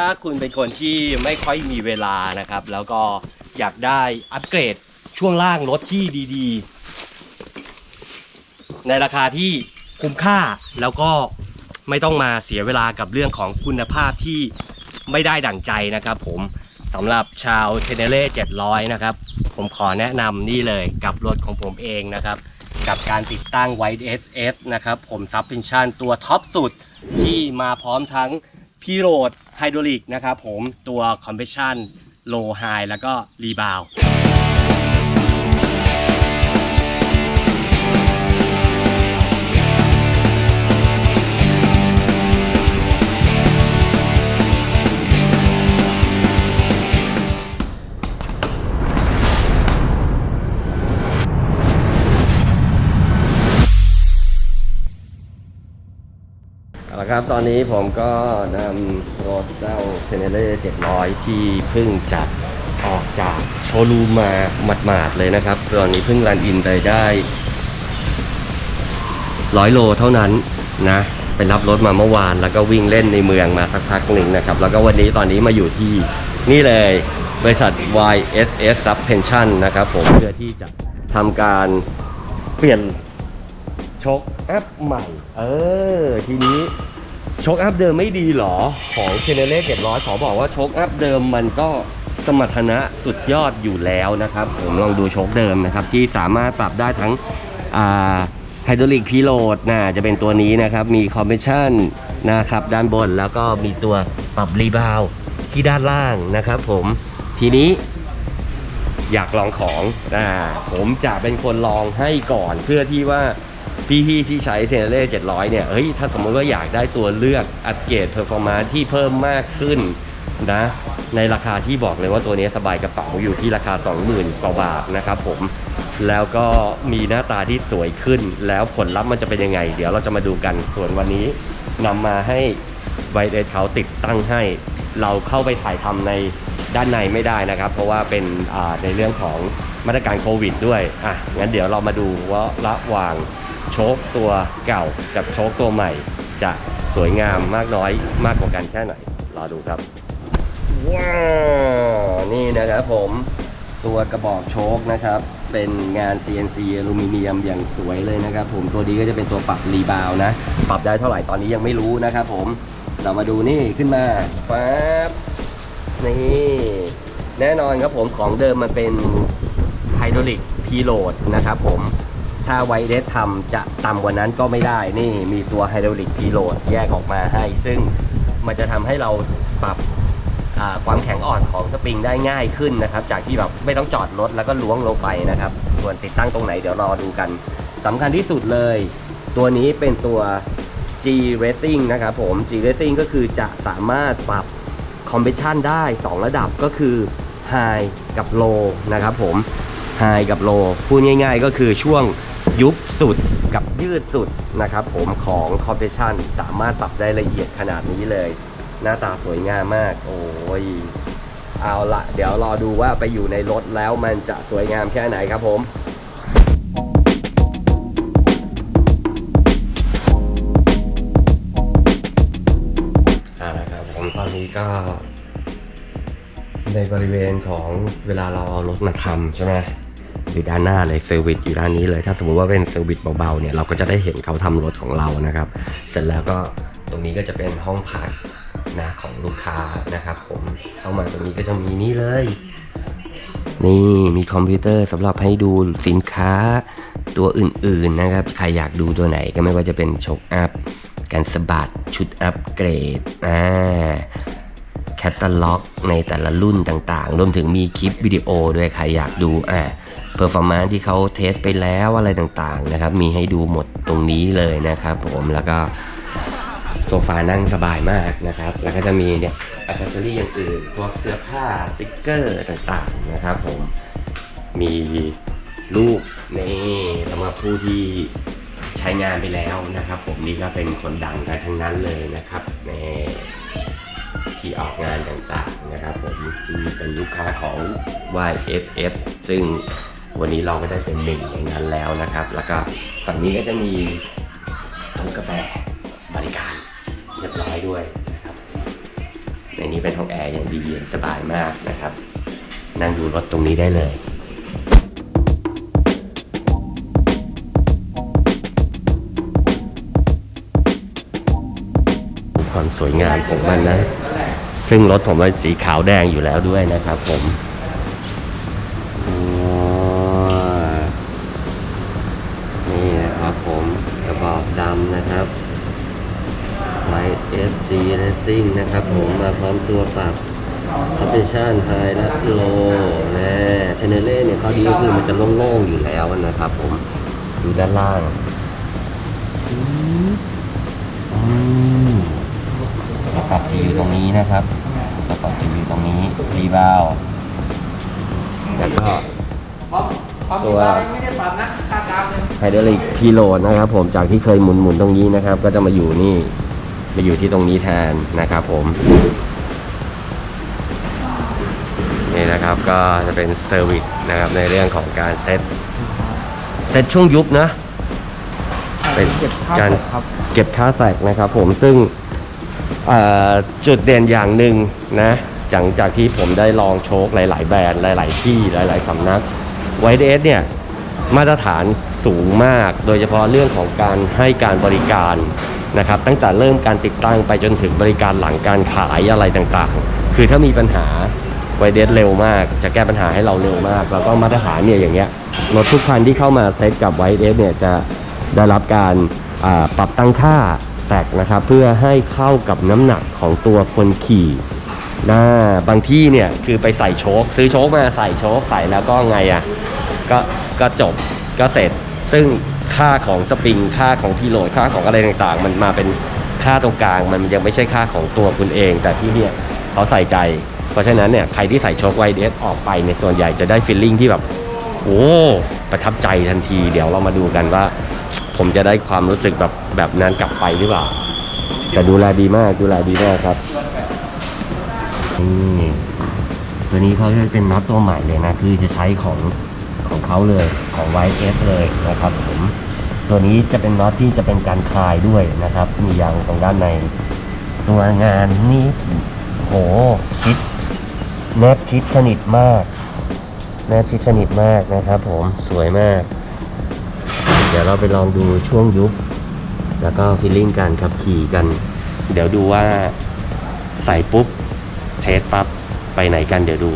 ถ้าคุณเป็นคนที่ไม่ค่อยมีเวลานะครับ แล้วก็อยากได้อัปเกรดช่วงล่างรถที่ดีๆ ในราคาที่คุ้มค่าแล้วก็ไม่ต้องมาเสียเวลากับเรื่องของคุณภาพที่ไม่ได้ดั่งใจนะครับผมสำหรับชาวเทเนเล่700 นะครับ ผมขอแนะนำนี่เลยกับรถของผมเองนะครับ กับการติดตั้ง White SS นะครับ ผมซับ p ิ n ชันตัวท็อปสุดที่มาพร้อมทั้ง พีโรดไฮดรอลิกนะครับผมตัวคอมเพ s ชันโลไฮแล้วก็รีบาว เอาละครับ ตอนนี้ผมก็นำรถเจ้าเซเนเล่700 ที่เพิ่งจัดออกจากโชว์รูมมาหมาดๆเลยนะครับ ตอนนี้เพิ่งรันอินไปได้ร้อยโลเท่านั้นนะไปรับรถมาเมื่อวานแล้วก็วิ่งเล่นในเมืองมาสักพักหนึ่งนะครับ แล้วก็วันนี้ตอนนี้มาอยู่ที่นี่เลยบริษัท YSS Suspension นะครับผมเพื่อที่จะทำการเปลี่ยนโชคอัพใหม่ เออ ทีนี้ ชคอัพเดิมไม่ดีหรอ ของเชนเนเล่700ขอบอกว่าโชคอัพเดิมมันก็สมรรถนะสุดยอดอยู่แล้วนะครับ ผมลองดูโชคเดิมนะครับ ที่สามารถปรับได้ทั้งไฮดรอลิกพีโลดนะจะเป็นตัวนี้นะครับ มีคอมเพรสชันนะครับด้านบนแล้วก็มีตัวปรับรีบาวที่ด้านล่างนะครับผมทีนี้อยากลองของอ่าผมจะเป็นคนลองให้ก่อนเพื่อที่ว่า พี่ๆที่ใช้เทเล่700เนี่ยเฮ้ยถ้าสมมติว่าอยากได้ตัวเลือกอัปเกรดเพอร์ฟอร์มาที่เพิ่มมากขึ้นนะในราคาที่บอกเลยว่าตัวนี้สบายกระเป๋าอยู่ที่ราคา 20,000กว่าบาทนะครับผมแล้วก็มีหน้าตาที่สวยขึ้น แล้วผลลัพธ์มันจะเป็นยังไง เดี๋ยวเราจะมาดูกันส่วนวันนี้นำมาให้ไวเดทเขาติดตั้งให้ เราเข้าไปถ่ายทำในด้านในไม่ได้นะครับ เพราะว่าเป็นในเรื่องของมาตรการโควิดด้วยอะงั้นเดี๋ยวเรามาดูว่าระหว่าง โชคตัวเก่ากับโชคตัวใหม่ จะสวยงามมากน้อยมากกว่ากันแค่ไหน รอดูครับ ว้าวนี่นะครับผมตัวกระบอกโชคนะครับ เป็นงาน CNC อลูมิเนียมอย่างสวยเลยนะครับผมตัวนี้ก็จะเป็นตัวปรับรีบาวนะ ปรับได้เท่าไหร่ตอนนี้ยังไม่รู้นะครับผมเรามาดูนี่ขึ้นมาปั๊บนี่แน่นอนครับผมของเดิมมันเป็นไฮดรอลิกพีโหลดนะครับผม ถ้าไวเดสทำจะต่ำกว่านั้นก็ไม่ได้นี่มีตัวไฮดรอลิกพีโหลดแยกออกมาให้ ซึ่งมันจะทำให้เราปรับความแข็งอ่อนของสปริงได้ง่ายขึ้นนะครับ จากที่แบบไม่ต้องจอดรถแล้วก็ล้วงลงไปนะครับ ส่วนติดตั้งตรงไหนเดี๋ยวรอดูกันสำคัญที่สุดเลย ตัวนี้เป็นตัว G Rating นะครับผม G Rating ก็คือจะสามารถปรับ Compression ได้ 2 ระดับก็คือ High กับ Low นะครับผม High กับ Low พูดง่าย ๆ ก็คือช่วง ยุบสุดกับยืดสุดนะครับผมของ Compression สามารถปรับได้ละเอียดขนาดนี้เลย หน้าตาสวยงามมาก โอ้ยเอาละเดี๋ยวรอดูว่าไปอยู่ในรถแล้วมันจะสวยงามแค่ไหนครับผมเอาละครับผมตอนนี้ก็ ในบริเวณของเวลาเราเอารถมาทำใช่ไหม อยู่ด้านหน้าเลยเซอร์วิสอยู่ด้านนี้เลย ถ้าสมมุติว่าเป็นเซอร์วิสเบาๆเนี่ยเราก็จะได้เห็นเขาทำรถของเรานะครับ เสร็จแล้วก็ตรงนี้ก็จะเป็นห้องพักนะของลูกค้านะครับผมเข้ามาตรงนี้ก็จะมีนี่เลย นี่มีคอมพิวเตอร์สำหรับให้ดูสินค้าตัวอื่นๆนะครับ ใครอยากดูตัวไหนก็ไม่ว่าจะเป็นโชคอัพการสะบัดชุดอัปเกรดอ่าแคตตาล็อกในแต่ละรุ่นต่างๆ รวมถึงมีคลิปวิดีโอด้วยใครอยากดูอ่า เพอร์ฟอร์มานที่เขาเทสไปแล้วอะไรต่างๆนะครับ มีให้ดูหมดตรงนี้เลยนะครับผมแล้วก็โซฟานั่งสบายมากนะครับ แล้วก็จะมีเนี่ยอัซเซอรี่อย่างอื่น พวกเสื้อผ้าสติ๊กเกอร์ต่างๆนะครับผม มีรูปนี่สำหรับผู้ที่ใช้งานไปแล้วนะครับ ผมนี่ก็เป็นคนดังกันทั้งนั้นเลยนะครับนี่ที่ออกงานต่างๆนะครับผมที่เป็นลูกค้าของ YSF ซึ่ง วันนี้เราก็ได้เป็นหนึ่งในนั้นแล้วนะครับ แล้วก็ฝั่งนี้ก็จะมีถุงกาแฟบริการเรียบร้อยด้วยนะครับ ในนี้เป็นห้องแอร์อย่างดีเย็นสบายมากนะครับ นั่งดูรถตรงนี้ได้เลยความสวยงามของมันนะ ซึ่งรถผมเป็นสีขาวแดงอยู่แล้วด้วยนะครับผมอ๋อนี่นะครับผมกระบอกดำนะครับ Light SG Racing นะครับผมมาพร้อมตัวปรับ c o m p r e s s i o n High และ Low นะเทเนเล่เนี่ยข้อดีก็คือมันจะโล่งๆอยู่แล้วนะครับผมดูด้านล่างอืมจะปรับจีอยู่ตรงนี้นะครับจะปรับจีอยู่ตรงนี้รีบาวแล้วก็พร้อมพร้อมตัที่วบ้านไม่ได้ปรับนะค่ากราฟเลยไฮดรอลิกพีโลนะครับผมจากที่เคยหมุนหมุนๆตรงนี้นะครับ ก็จะมาอยู่นี่ มาอยู่ที่ตรงนี้แทนนะครับผมนี่นะครับก็จะเป็นเซอร์วิสนะครับในเรื่องของการเซตเซตช่วงยุบนะเป็นเก็บค่าการแท็กครับเก็บค่าแสกนะครับผมซึ่งเอ่อจุดเด่นอย่างหนึ่งนะจากจากที่ผมได้ลองโชคหลาย ๆ แบรนด์หลาย ๆ ที่หลาย ๆสำนักไวเดสเนี่ยมาตรฐาน สูงมาก โดยเฉพาะเรื่องของการให้การบริการนะครับ ตั้งแต่เริ่มการติดตั้งไปจนถึงบริการหลังการขายอะไรต่างๆ คือถ้ามีปัญหาไวเดสเร็วมาก จะแก้ปัญหาให้เราเร็วมาก แล้วก็มาตรฐานเนี่ยอย่างเงี้ยรถทุกคันที่เข้ามาเซตกับไวเดสเนี่ยจะได้รับการปรับตั้งค่าแสกนะครับ เพื่อให้เข้ากับน้ำหนักของตัวคนขี่นะบางที่เนี่ยคือไปใส่โชคซื้อโชคมาใส่โชคใส่แล้วก็ไงอะ่ะก็ก็จบก็เสร็จ ซึ่งค่าของสปริงค่าของพีโหลดค่าของอะไรต่างๆ มันมาเป็นค่าตรงกลาง มันยังไม่ใช่ค่าของตัวคุณเอง แต่ที่เนี่ยเขาใส่ใจ เพราะฉะนั้นเนี่ยใครที่ใส่โชคไวเดสออกไปในส่วนใหญ่จะได้ฟีลลิ่งที่แบบโอ้ประทับใจทันที เดี๋ยวเรามาดูกันว่า ผมจะได้ความรู้สึกแบบแบบนั้นกลับไปหรือเปล่าแต่ดูแลดีมากดูแลดีมากครับนี่ตัวนี้เขาจะเป็นน็อตตัวใหม่เลยนะ คือจะใช้ของ เขาเลยของ YS เลยนะครับผมตัวนี้จะเป็นน็อตที่จะเป็นการคลายด้วยนะครับ มียางตรงด้านในตัวงานนี่โหชิดแนบชิดสนิทมากแนบชิดสนิทมากนะครับ ผมสวยมาก เดี๋ยวเราไปลองดูช่วงยุบแล้วก็ฟีลลิ่งการขับขี่กัน เดี๋ยวดูว่าใส่ปุ๊บ เทสปั๊บ ไปไหนกันเดี๋ยวดู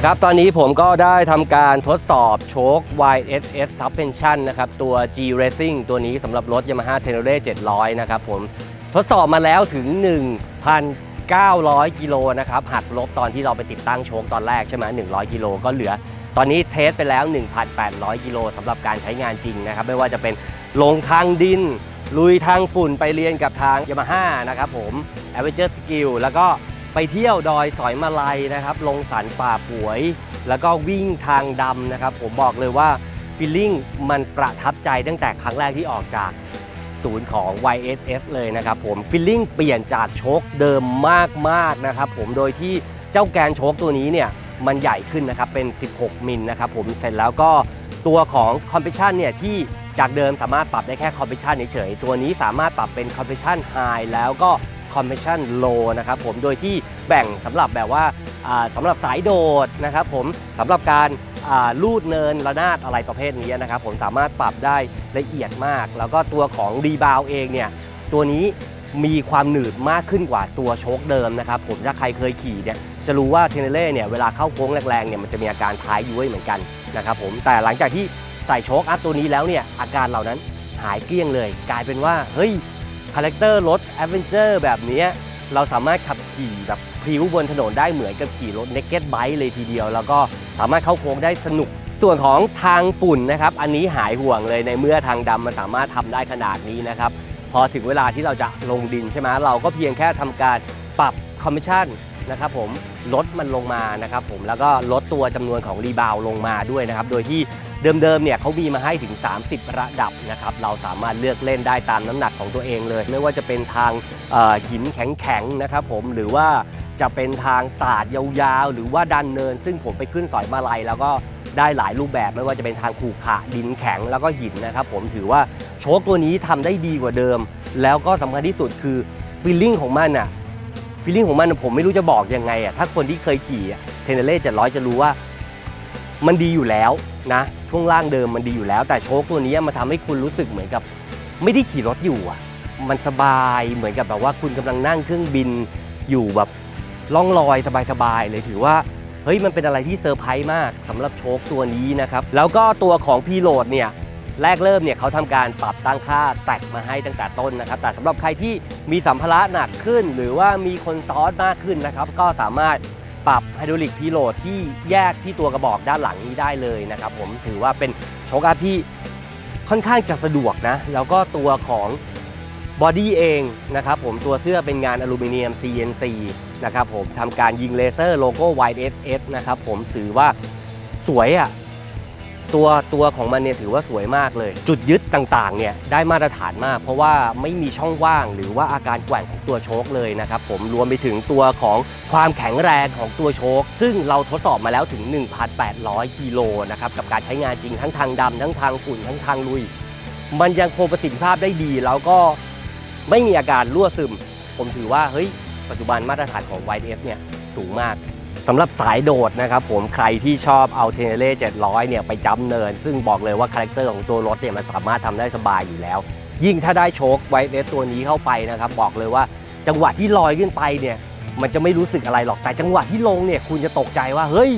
อะครับ ตอนนี้ผมก็ได้ทำการทดสอบโชค YSS Suspension นะครับ ตัว G Racing ตัวนี้สำหรับรถ Yamaha Tenere 700 นะครับผม ทดสอบมาแล้วถึง 1,900 กิโลนะครับ หักลบตอนที่เราไปติดตั้งโชคตอนแรกใช่ไหม100 กิโลก็เหลือ ตอนนี้เทสไปแล้ว 1,800 กิโลสำหรับการใช้งานจริงนะครับ ไม่ว่าจะเป็นลงทางดิน ลุยทางฝุ่นไปเรียนกับทาง Yamaha นะครับผม Adventure Skill แล้วก็ ไปเที่ยวดอยสอยมาลัยนะครับ ลงสันป่าป่วย แล้วก็วิ่งทางดำนะครับ ผมบอกเลยว่าฟีลลิ่งมันประทับใจตั้งแต่ครั้งแรกที่ออกจากศูนย์ของ YSS เลยนะครับผมฟีลลิ่งเปลี่ยนจากโชคเดิมมากๆนะครับผมโดยที่เจ้าแกนโชคตัวนี้เนี่ยมันใหญ่ขึ้นนะครับเป็น 16 มิลนะครับผมเสร็จแล้วก็ตัวของคอมเพรสชันเนี่ยที่จากเดิมสามารถปรับได้แค่คอมเพรสชันเฉยๆตัวนี้สามารถปรับเป็นคอมเพรสชันไฮแล้วก็ Compression Low นะครับผมโดยที่แบ่งสำหรับแบบว่าอ่าสำหรับสายโดดนะครับผมสำหรับการลูดเนินระนาดอะไรประเภทนี้นะครับผมสามารถปรับได้ละเอียดมาก แล้วก็ตัวของรีบาวเองเนี่ยตัวนี้มีความหนืดมากขึ้นกว่าตัวโชคเดิมนะครับผมถ้าใครเคยขี่เนี่ยจะรู้ว่าเทเนเล่เนี่ยเวลาเข้าโค้งแรงๆเนี่ยมันจะมีอาการท้ายย้ยเหมือนกันนะครับผมแต่หลังจากที่ใส่โชคอัพตัวนี้แล้วเนี่ยอาการเหล่านั้นหายเกลี้ยงเลย กลายเป็นว่าเฮ้ย คาแรคเตอร์รถแอดเวนเจอร์แบบนี้เราสามารถขับขี่แบบพริ้วบนถนนได้เหมือนกับขี่รถ Naked Bike เลยทีเดียว แล้วก็สามารถเข้าโค้งได้สนุก ส่วนของทางฝุ่นนะครับ อันนี้หายห่วงเลยในเมื่อทางดำมันสามารถทำได้ขนาดนี้นะครับ พอถึงเวลาที่เราจะลงดินใช่ไหมเราก็เพียงแค่ทำการปรับคอมมิชชั่นนะครับผมลดมันลงมานะครับผมแล้วก็ลดตัวจำนวนของรีบาวลงมาด้วยนะครับ โดยที่ เดิมๆเนี่ยเขามีมาให้ถึง 30 ระดับนะครับเราสามารถเลือกเล่นได้ตามน้ำหนักของตัวเองเลย ไม่ว่าจะเป็นทางหินแข็งๆนะครับผมหรือว่าจะเป็นทางศาสตร์ยาวๆ หรือว่าดันเนิน ซึ่งผมไปขึ้นสอยมาลัยแล้วก็ได้หลายรูปแบบไม่ว่าจะเป็นทางขูขระดินแข็งแล้วก็หินนะครับผมถือว่าโชคตัวนี้ทำได้ดีกว่าเดิม แล้วก็สำคัญที่สุดคือฟีลลิ่งของมันอะฟีลลิ่งของมันผมไม่รู้จะบอกยังไงอะถ้าคนที่เคยขี่เทนเนเล่เจ็ดร้อยจะรู้ว่า มันดีอยู่แล้ว นะช่วงล่างเดิมมันดีอยู่แล้ว แต่โชคตัวนี้มันทำให้คุณรู้สึกเหมือนกับ ไม่ได้ขี่รถอยู่อะมันสบายเหมือนกับแบบว่าคุณกำลังนั่งเครื่องบินอยู่แบบล่องลอยสบายๆเลยถือว่าเฮ้ยมันเป็นอะไรที่เซอร์ไพรส์มากสำหรับโชคตัวนี้นะครับ แล้วก็ตัวของพีโหลดเนี่ยแรกเริ่มเนี่ยเขาทำการปรับตั้งค่าแตกมาให้ตั้งแต่ต้นนะครับ แต่สำหรับใครที่มีสัมภาระหนักขึ้น หรือว่ามีคนซ้อนมากขึ้นนะครับ ก็สามารถ ปรับไฮดรอลิกพีโหลดที่แยกที่ตัวกระบอกด้านหลังนี้ได้เลยนะครับผมถือว่าเป็นโชคอัพที่ค่อนข้างจะสะดวกนะ แล้วก็ตัวของบอดี้เองนะครับผมตัวเสื้อเป็นงานอลูมิเนียม CNC นะครับผมทำการยิงเลเซอร์โลโก้ YSS นะครับผมถือว่าสวยอะ ตัวตัวของมันเนี่ยถือว่าสวยมากเลย จุดยึดต่างๆเนี่ยได้มาตรฐานมาก เพราะว่าไม่มีช่องว่างหรือว่าอาการแกว่งของตัวโชคเลยนะครับผมรวมไปถึงตัวของความแข็งแรงของตัวโชค ซึ่งเราทดสอบมาแล้วถึง 1,800 กิโลนะครับกับการใช้งานจริงทั้งทางดำทั้งทางฝุ่นทั้งทางลุย มันยังคงประสิทธิภาพได้ดี แล้วก็ไม่มีอาการรั่วซึม ผมถือว่าเฮ้ยปัจจุบันมาตรฐานของ YDF เนี่ยสูงมาก สำหรับสายโดดนะครับผมใครที่ชอบเอาเทเนเล่700 เนี่ยไปจัมเนิน ซึ่งบอกเลยว่าคาแรคเตอร์ของตัวรถเนี่ยมันสามารถทำได้สบายอยู่แล้ว ยิ่งถ้าได้โชคไวเอสตัวนี้เข้าไปนะครับบอกเลยว่าจังหวะที่ลอยขึ้นไปเนี่ยมันจะไม่รู้สึกอะไรหรอกแต่จังหวะที่ลงเนี่ยคุณจะตกใจว่าเฮ้ย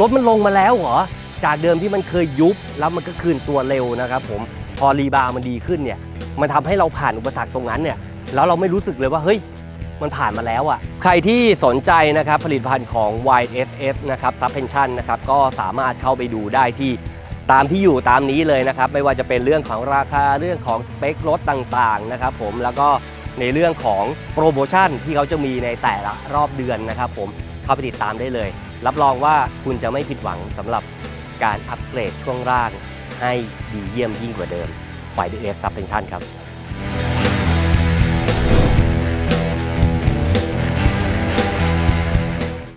รถมันลงมาแล้วเหรอจากเดิมที่มันเคยยุบแล้วมันก็คืนตัวเร็วนะครับผมพอรีบาวด์มันดีขึ้นเนี่ยมันทำให้เราผ่านอุปสรรคตรงนั้นเนี่ยแล้วเราไม่รู้สึกเลยว่าเฮ้ย มันผ่านมาแล้วอะ่ะ ใครที่สนใจนะครับผลิตภัณฑ์ของ YSS นะครับ Suspension นะครับก็สามารถเข้าไปดูได้ที่ตามที่อยู่ตามนี้เลยนะครับ ไม่ว่าจะเป็นเรื่องของราคาเรื่องของสเปครถต่างๆนะครับผมแล้วก็ในเรื่องของโปรโมชั่นที่เขาจะมีในแต่ละรอบเดือนนะครับผมเข้าไปติดตามได้เลย รับรองว่าคุณจะไม่ผิดหวังสำหรับการอัปเกรดช่วงล่างให้ดีเยี่ยมยิ่งกว่าเดิม YSS Suspension ครับ